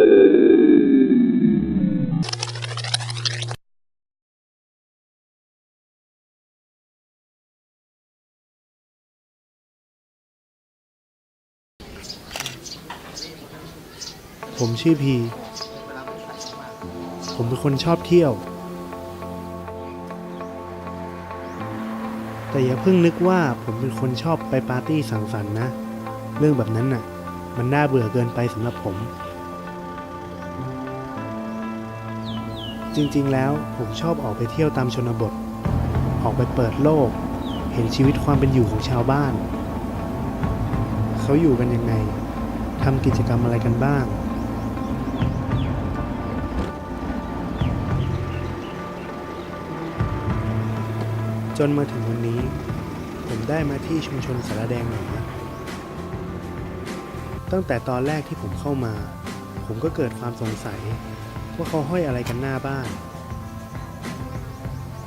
ผมชื่อพี ผมเป็นคนชอบเที่ยว แต่อย่าเพิ่งนึกว่าผมเป็นคนชอบไปปาร์ตี้สังสรรค์นะ เรื่องแบบนั้นน่ะ มันน่าเบื่อเกินไปสำหรับผม จริงๆ แล้วผมชอบออกไปเที่ยวตามชนบท ออกไปเปิดโลก เห็นชีวิตความเป็นอยู่ของชาวบ้าน เขาอยู่กันยังไงทำกิจกรรมอะไรกันบ้าง จนมาถึงวันนี้ ผมได้มาที่ชุมชนสารแดงหนือตั้งแต่ตอนแรกที่ผมเข้ามา ผมก็เกิดความสงสัย ว่าเขาห้อยอะไรกันหน้าบ้าน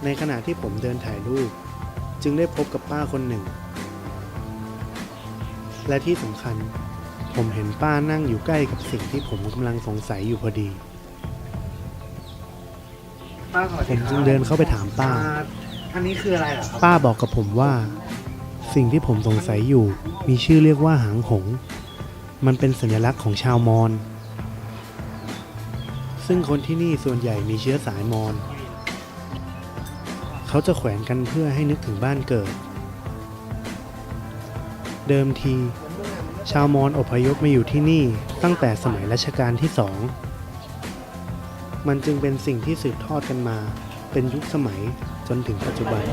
ในขณะที่ผมเดินถ่ายรูป จึงได้พบกับป้าคนหนึ่ง และที่สำคัญ ผมเห็นป้านั่งอยู่ใกล้กับสิ่งที่ผมกำลังสงสัยอยู่พอดีผมจึงเดินเข้าไปถามป้าอันนี้คืออะไรเหรอครับป้าบอกกับผมว่า สิ่งที่ผมสงสัยอยู่มีชื่อเรียกว่าหางหงส์มันเป็นสัญลักษณ์ของชาวมอญ ซึ่งคนที่นี่ส่วนใหญ่มีเชื้อสายมอญเขาจะแขวนกันเพื่อให้นึกถึงบ้านเกิด เดิมที ชาวมอญอพยพมาอยู่ที่นี่ตั้งแต่สมัยรัชกาลที่สอง มันจึงเป็นสิ่งที่สืบทอดกันมา เป็นยุคสมัยจนถึงปัจจุบัน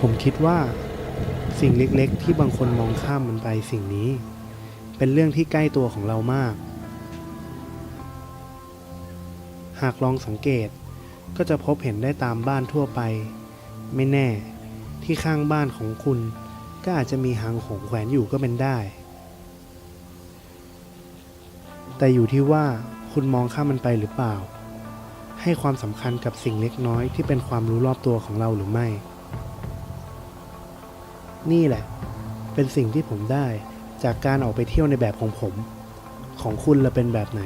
ผมคิดว่าสิ่งเล็กๆ ที่บางคนมองข้ามมันไปสิ่งนี้ เป็นเรื่องที่ใกล้ตัวของเรามาก หากลองสังเกตก็จะพบเห็นได้ตามบ้านทั่วไป ไม่แน่ที่ข้างบ้านของคุณก็อาจจะมีหางหงแขวนอยู่ก็เป็นได้ แต่อยู่ที่ว่าคุณมองข้ามมันไปหรือเปล่า ให้ความสำคัญกับสิ่งเล็กน้อยที่เป็นความรู้รอบตัวของเราหรือไม่ นี่แหละ เป็นสิ่งที่ผมได้จากการออกไปเที่ยวในแบบของผม ของคุณละเป็นแบบไหน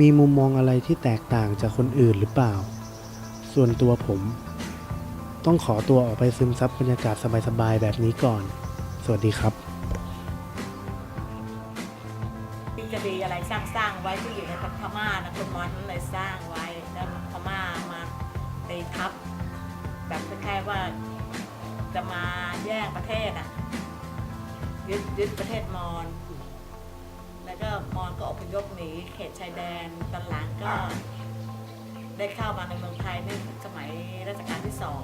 มีมุมมองอะไรที่แตกต่างจากคนอื่นหรือเปล่า ส่วนตัวผม ต้องขอตัวออกไปซึมซับบรรยากาศสบายๆแบบนี้ก่อน สวัสดีครับทฤษฎีอะไรสร้างสร้างไว้ที่อยู่ในพม่านะคุณมอนเลยสร้างไว้แล้วพม่ามาไปทับ แบบคล้ายๆว่าจะมาแย่งประเทศอะยึดยึดประเทศมอญ ก็มอญก็อพยพหนีเขตชายแดนตอนหลังก็ ได้เข้ามาในเมืองไทยในสมัยรัชกาลที่สอง